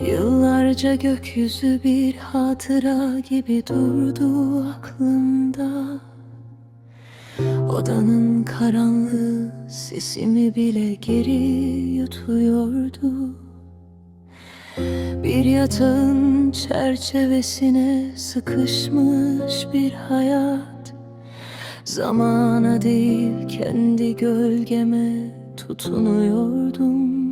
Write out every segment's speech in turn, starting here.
Yıllarca gökyüzü bir hatıra gibi durdu aklımda. Odanın karanlığı sesimi bile geri yutuyordu. Bir yatağın çerçevesine sıkışmış bir hayat. Zamana değil kendi gölgeme tutunuyordum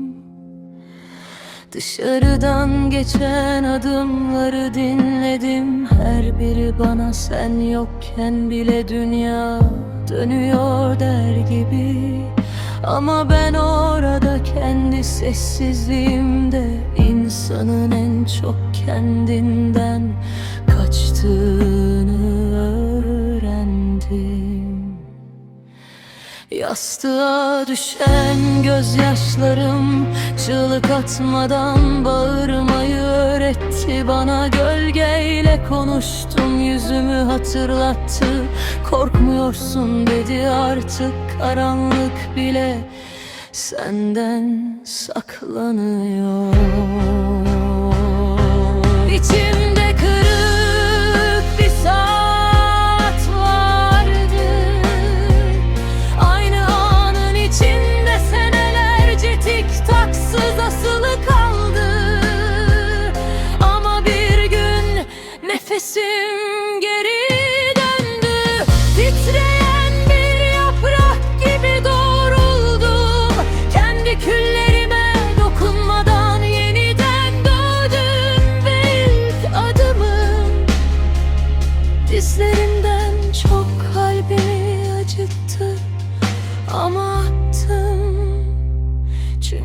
Dışarıdan geçen adımları dinledim. Her biri bana sen yokken bile dünya dönüyor der gibi. Ama ben orada kendi sessizliğimde insanın en çok kendinden kaçtığını öğrendim Yastığa düşen gözyaşlarım Çığlık atmadan bağırmayı öğretti bana. Gölgeyle konuştum yüzümü hatırlattı. Korkmuyorsun dedi artık karanlık bile Senden saklanıyor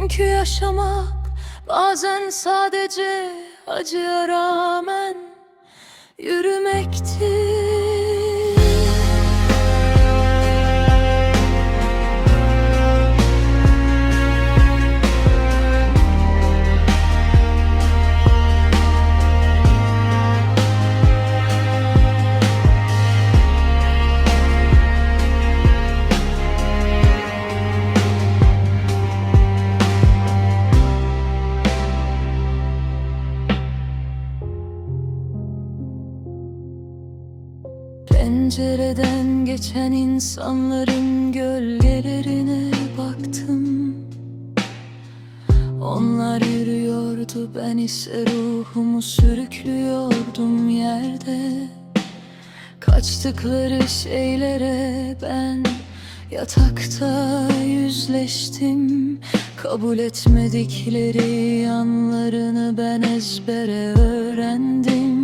Çünkü yaşamak bazen sadece acıya rağmen yürümektir Pencereden geçen insanların gölgelerine baktım. Onlar yürüyordu ben ise ruhumu sürüklüyordum yerde. Kaçtıkları şeylere ben yatakta yüzleştim. Kabul etmedikleri yanlarını ben ezbere öğrendim.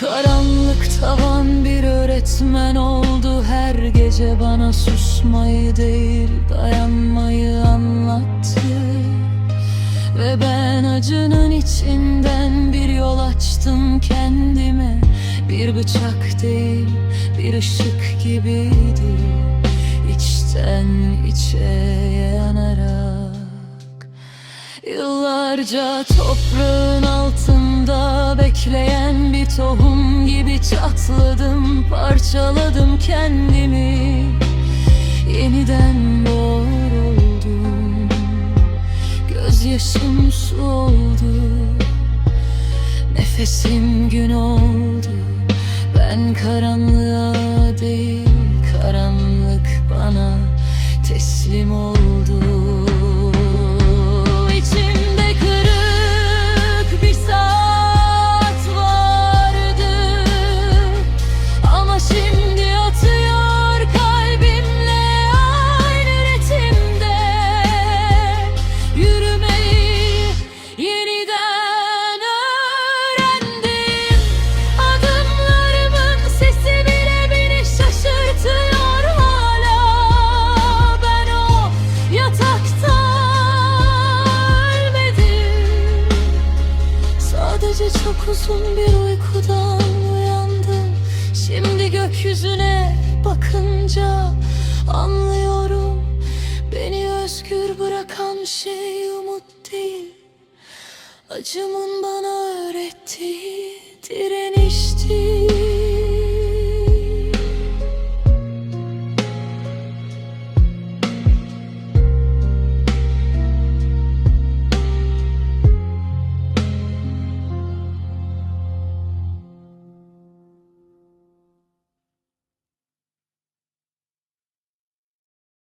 Karanlık tavan bir öğretmen oldu. Her gece bana susmayı değil dayanmayı anlattı. Ve ben acının içinden bir yol açtım kendime. Bir bıçak değil bir ışık gibiydi. İçten içe yanarak. Yıllarca toprağın altında bekleyen bir tohum gibi çatladım, parçaladım kendimi. Yeniden doğruldum, gözyaşım su oldu, nefesim çok uzun bir uykudan uyandım. Şimdi gökyüzüne bakınca anlıyorum. Beni özgür bırakan şey umut değil. Acımın bana öğrettiği direnişti